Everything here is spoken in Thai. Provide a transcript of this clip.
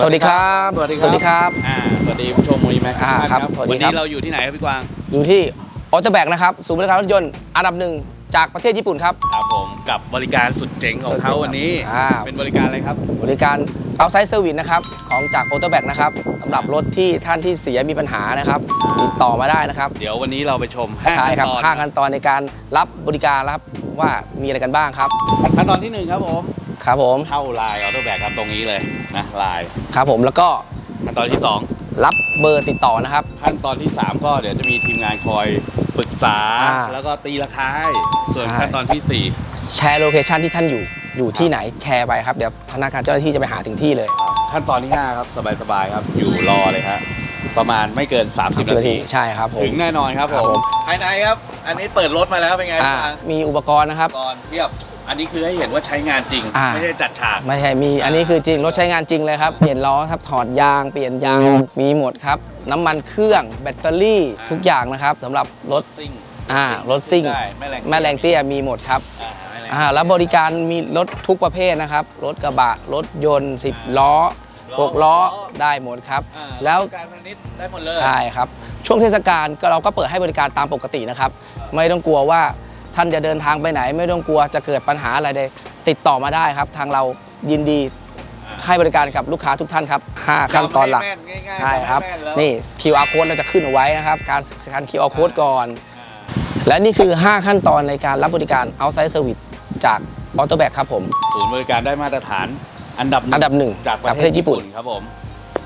สวัสดีครับ สวัสดีครับ สวัสดีครับ อ่า สวัสดีผู้ชมมุยแม็กซ์อ่าทุกท่านครับสวัสดีวันครันี้บเราอยู่ที่ไหนครับพี่กวาง อยู่ที่ออโตแบกนะครับ ศูนย์บริการรถยนต์อันดับหนึ่งจากประเทศญี่ปุ่นครับ ครับผม กับบริการสุดเจ๋งของเขาวันนี้ อ่า เป็นบริการอะไรครับ บริการเอาไซส์เซอร์วิสนะครับ ของจากออโตแบกนะครับสำหรับรถที่ท่านที่เสียมีปัญหานะครับ ติดต่อมาได้นะครับ เดี๋ยววันนี้เราไปชมห้าใช่ครับขั้นตอนห้าขั้นตอนในการรับบริการนะครับว่ามีอะไรกันบ้างครับ ขั้นตอนที่หนึ่งครับผมครับผม เข้าไลน์ออโต้แบกครับตรงนี้เลยนะไลน์ครับผมแล้วก็ขั้นตอนที่สอง รับเบอร์ติดต่อนะครับ ขั้นตอนที่สามก็เดี๋ยวจะมีทีมงานคอยปรึกษา อ่าแล้วก็ตีราคาให้ส่วนใช่ ขั้นตอนที่สี่แชร์โลเคชันที่ท่านอยู่อยู่ที่ไหนแชร์ไปครับเดี๋ยวพนักงานเจ้าหน้าที่จะไปหาถึงที่เลย ขั้นตอนที่ห้าครับ สบายๆครับ อยู่รอเลยฮะ ประมาณไม่เกิน 30 นาที ใช่ครับผม ถึงแน่นอนครับครับผผม มภายในครับ อันนี้เปิดรถมาแล้วเป็นไงอ่าบ้างมีอุปกรณ์นะครับก่อนเทียบ อันนี้คือให้เห็นว่าใช้งานจริง อ่า ไม่ใช่จัดฉาก ไม่ใช่มีอันนี้คือจริงรถใช้งานจริงเลยครับ เปลี่ยนล้อครับถอดยาง เปลี่ยนยางมีหมดครับ น้ำมันเครื่องแบตเตอรี่อ่า ทุกอย่างนะครับสำหรับรถซิ่ง อ่ารถซิ่งได้แม่แรงแม่แรงเตี้ยมีหมดครับอ่าแม่แรงอ่าแล้วบริการมีรถทุกประเภทนะครับ รถกระบะ รถยนต์ 10 ล้อ 6ล้อได้หมดครับอ่าแล้วการพาณิชย์ได้หมดเลย ใช่ครับ ช่วงเทศกาลก็เราก็เปิดให้บริการตามปกตินะครับ ไม่ต้องกลัวว่าท่านจะเดินทางไปไหน ไม่ต้องกลัวจะเกิดปัญหาอะไรใดติดต่อมาได้ครับ ทางเรายินดีให้บริการกับลูกค้าทุกท่านครับ5ขั้นตอนหลัก จำให้แม่ง่ายๆใช่ครับ จำให้แม่แล้วนี่ QR code เราจะขึ้นเอาไว้นะครับ การสแกน QR code ก่อน อ่าและนี่คือ 5 ขั้นตอนในการรับบริการ outside service จาก a u t o b a c ครับผม ศูนย์บริการได้มาตรฐาน อันดับหนึ่งอันดับหนึ่งจากประจากประเทเทศศญี่ญี่ปุ่ปุ่นนครับผม